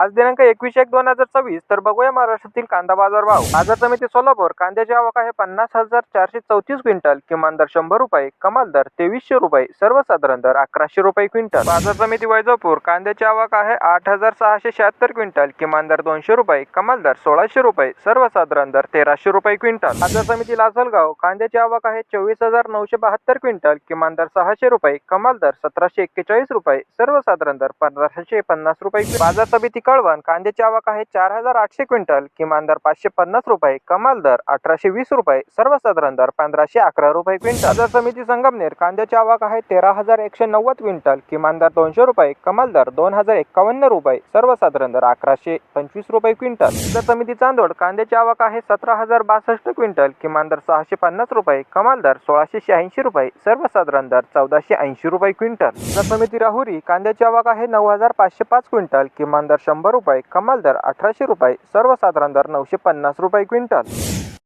आज दिनांक एकवीस एक दोन हजार सव्वीस तर बघूया महाराष्ट्रातील कांदा बाजार भाव. बाजार समिती सोलापूर कांद्याची आवक आहे पन्नास हजार चारशे चौतीस क्विंटल किमान दर शंभर रुपये कमाल दर तेवीसशे रुपये सर्वसाधारण दर अकराशे रुपये क्विंटल. बाजार समिती वैजापूर कांद्याची आवक आहे आठ हजार सहाशे शहात्तर क्विंटल किमान दर दोनशे रुपये कमाल दर सोळाशे रुपये सर्वसाधारण दर तेराशे रुपये क्विंटल. बाजार समिती लासलगाव कांद्याची आवक आहे चोवीस हजार नऊशे बहात्तर क्विंटल किमान दर सहाशे रुपये कमाल दर सतराशे एक्केचाळीस रुपये सर्वसाधारण दर पंधराशे पन्नास रुपये बाजार समिती कळवण कांद्याची आवक आहे चार हजार आठशे क्विंटल किमान दर पाचशे पन्नास रुपये कमाल दर अठराशे वीस रुपये सर्वसाधारण दर पंधराशे अकरा रुपये क्विंटल. बाजार समिती संगमनेर कांद्याची आवक आहे तेरा हजार एकशे नव्वद क्विंटल किमान दर दोनशे रुपये कमाल दर दोन हजार एक्कावन्न रुपये सर्वसाधारण दर अकराशे पंचवीस रुपये क्विंटल. बाजार समिती चांदोड कांद्याची आवक आहे सतरा हजार बासष्ट क्विंटल किमान दर सहाशे पन्नास रुपये कमाल दर सोळाशे शहाऐंशी रुपये सर्वसाधारण दर चौदाशे ऐंशी रुपये क्विंटल. बाजार समिती राहुरी कांद्याची आवक आहे नऊ हजार पाचशे पाच क्विंटल किमान दर शंभर शंभर रुपये कमाल दर अठराशे रुपये सर्वसाधारण दर नऊशे पन्नास रुपये क्विंटल.